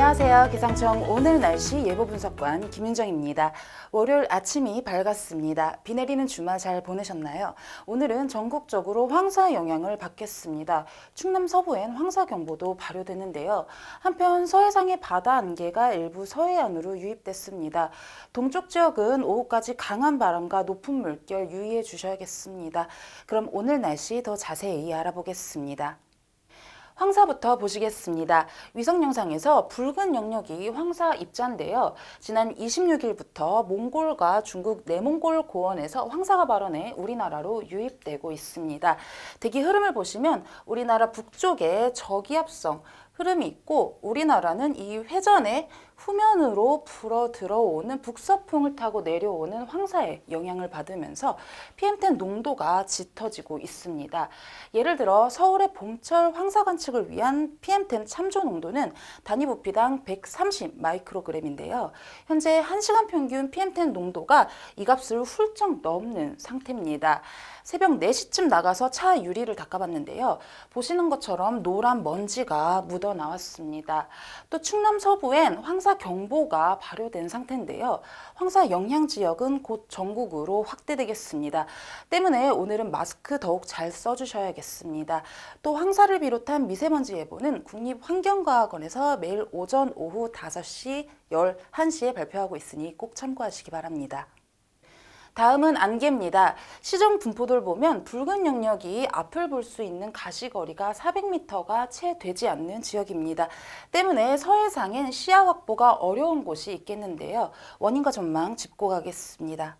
안녕하세요. 기상청 오늘 날씨 예보 분석관 김윤정입니다. 월요일 아침이 밝았습니다. 비 내리는 주말 잘 보내셨나요? 오늘은 전국적으로 황사 영향을 받겠습니다. 충남 서부엔 황사 경보도 발효되는데요. 한편 서해상의 바다 안개가 일부 서해안으로 유입됐습니다. 동쪽 지역은 오후까지 강한 바람과 높은 물결 유의해 주셔야겠습니다. 그럼 오늘 날씨 더 자세히 알아보겠습니다. 황사부터 보시겠습니다. 위성 영상에서 붉은 영역이 황사 입자인데요. 지난 26일부터 몽골과 중국 내몽골 고원에서 황사가 발원해 우리나라로 유입되고 있습니다. 대기 흐름을 보시면 우리나라 북쪽에 저기압성 흐름이 있고 우리나라는 이 회전에 후면으로 불어 들어오는 북서풍을 타고 내려오는 황사의 영향을 받으면서 PM10 농도가 짙어지고 있습니다. 예를 들어 서울의 봄철 황사 관측을 위한 PM10 참조 농도는 단위 부피당 130 마이크로그램인데요. 현재 1시간 평균 PM10 농도가 이 값을 훌쩍 넘는 상태입니다. 새벽 4시쯤 나가서 차 유리를 닦아봤는데요. 보시는 것처럼 노란 먼지가 묻어 나왔습니다. 또 충남 서부엔 황사 경보가 발효된 상태인데요. 황사 영향 지역은 곧 전국으로 확대되겠습니다. 때문에 오늘은 마스크 더욱 잘 써주셔야겠습니다. 또 황사를 비롯한 미세먼지 예보는 국립환경과학원에서 매일 오전, 오후 5시, 11시에 발표하고 있으니 꼭 참고하시기 바랍니다. 다음은 안개입니다. 시정 분포도를 보면 붉은 영역이 앞을 볼 수 있는 가시거리가 400m가 채 되지 않는 지역입니다. 때문에 서해상엔 시야 확보가 어려운 곳이 있겠는데요. 원인과 전망 짚고 가겠습니다.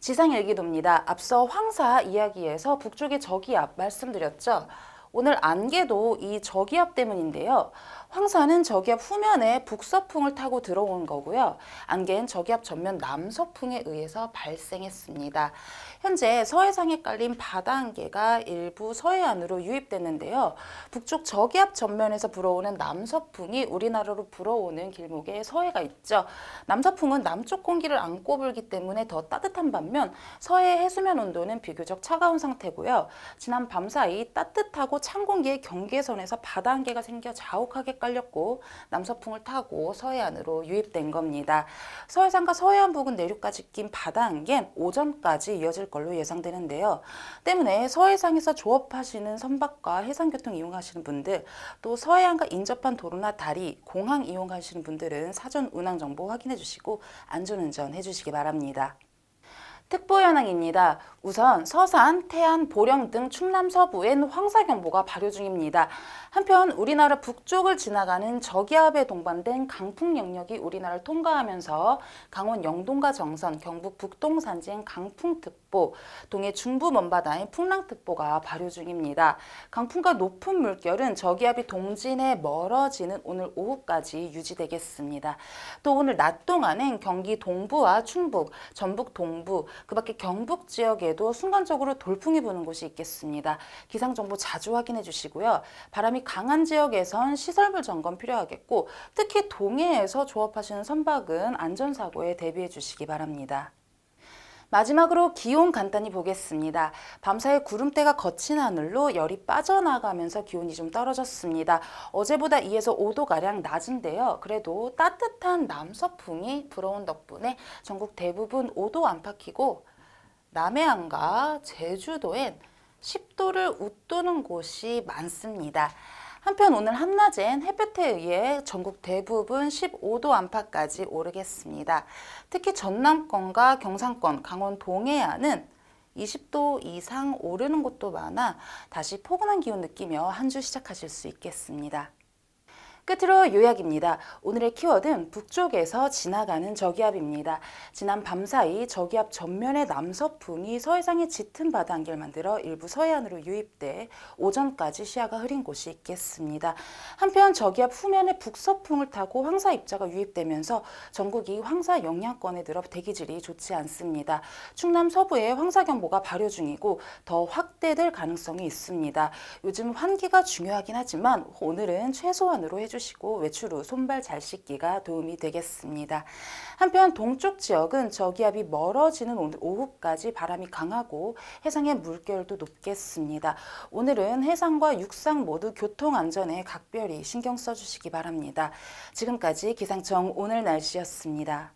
지상 일기도입니다. 앞서 황사 이야기에서 북쪽의 저기압 말씀드렸죠. 오늘 안개도 이 저기압 때문인데요. 황사는 저기압 후면에 북서풍을 타고 들어온 거고요. 안개는 저기압 전면 남서풍에 의해서 발생했습니다. 현재 서해상에 깔린 바다 안개가 일부 서해안으로 유입됐는데요. 북쪽 저기압 전면에서 불어오는 남서풍이 우리나라로 불어오는 길목에 서해가 있죠. 남서풍은 남쪽 공기를 안고 불기 때문에 더 따뜻한 반면 서해 해수면 온도는 비교적 차가운 상태고요. 지난 밤 사이 따뜻하고 찬 공기의 경계선에서 바다 안개가 생겨 자욱하게 깔렸고 남서풍을 타고 서해안으로 유입된 겁니다. 서해상과 서해안 부근 내륙까지 낀 바다 안개는 오전까지 이어질 걸로 예상되는데요. 때문에 서해상에서 조업하시는 선박과 해상교통 이용하시는 분들, 또 서해안과 인접한 도로나 다리, 공항 이용하시는 분들은 사전 운항 정보 확인해 주시고 안전운전 해주시기 바랍니다. 특보 현황입니다. 우선 서산, 태안, 보령 등 충남 서부엔 황사경보가 발효 중입니다. 한편 우리나라 북쪽을 지나가는 저기압에 동반된 강풍 영역이 우리나라를 통과하면서 강원 영동과 정선, 경북 북동 산지엔 강풍특보, 동해 중부 먼바다엔 풍랑특보가 발효 중입니다. 강풍과 높은 물결은 저기압이 동진에 멀어지는 오늘 오후까지 유지되겠습니다. 또 오늘 낮 동안엔 경기 동부와 충북, 전북 동부, 그 밖에 경북 지역에도 순간적으로 돌풍이 부는 곳이 있겠습니다. 기상 정보 자주 확인해 주시고요. 바람이 강한 지역에선 시설물 점검 필요하겠고 특히 동해에서 조업하시는 선박은 안전사고에 대비해 주시기 바랍니다. 마지막으로 기온 간단히 보겠습니다. 밤사이 구름대가 거친 하늘로 열이 빠져나가면서 기온이 좀 떨어졌습니다. 어제보다 2에서 5도가량 낮은데요. 그래도 따뜻한 남서풍이 불어온 덕분에 전국 대부분 5도 안팎이고 남해안과 제주도엔 10도를 웃도는 곳이 많습니다. 한편 오늘 한낮엔 햇볕에 의해 전국 대부분 15도 안팎까지 오르겠습니다. 특히 전남권과 경상권, 강원 동해안은 20도 이상 오르는 곳도 많아 다시 포근한 기온 느끼며 한 주 시작하실 수 있겠습니다. 끝으로 요약입니다. 오늘의 키워드는 북쪽에서 지나가는 저기압입니다. 지난 밤사이 저기압 전면의 남서풍이 서해상의 짙은 바다 안개를 만들어 일부 서해안으로 유입돼 오전까지 시야가 흐린 곳이 있겠습니다. 한편 저기압 후면의 북서풍을 타고 황사 입자가 유입되면서 전국이 황사 영향권에 들어 대기질이 좋지 않습니다. 충남 서부에 황사 경보가 발효 중이고 더 확대될 가능성이 있습니다. 요즘 환기가 중요하긴 하지만 오늘은 최소한으로 해주 해주시고 외출 후 손발 잘 씻기가 도움이 되겠습니다. 한편 동쪽 지역은 저기압이 멀어지는 오늘 오후까지 바람이 강하고 해상의 물결도 높겠습니다. 오늘은 해상과 육상 모두 교통 안전에 각별히 신경 써주시기 바랍니다. 지금까지 기상청 오늘 날씨였습니다.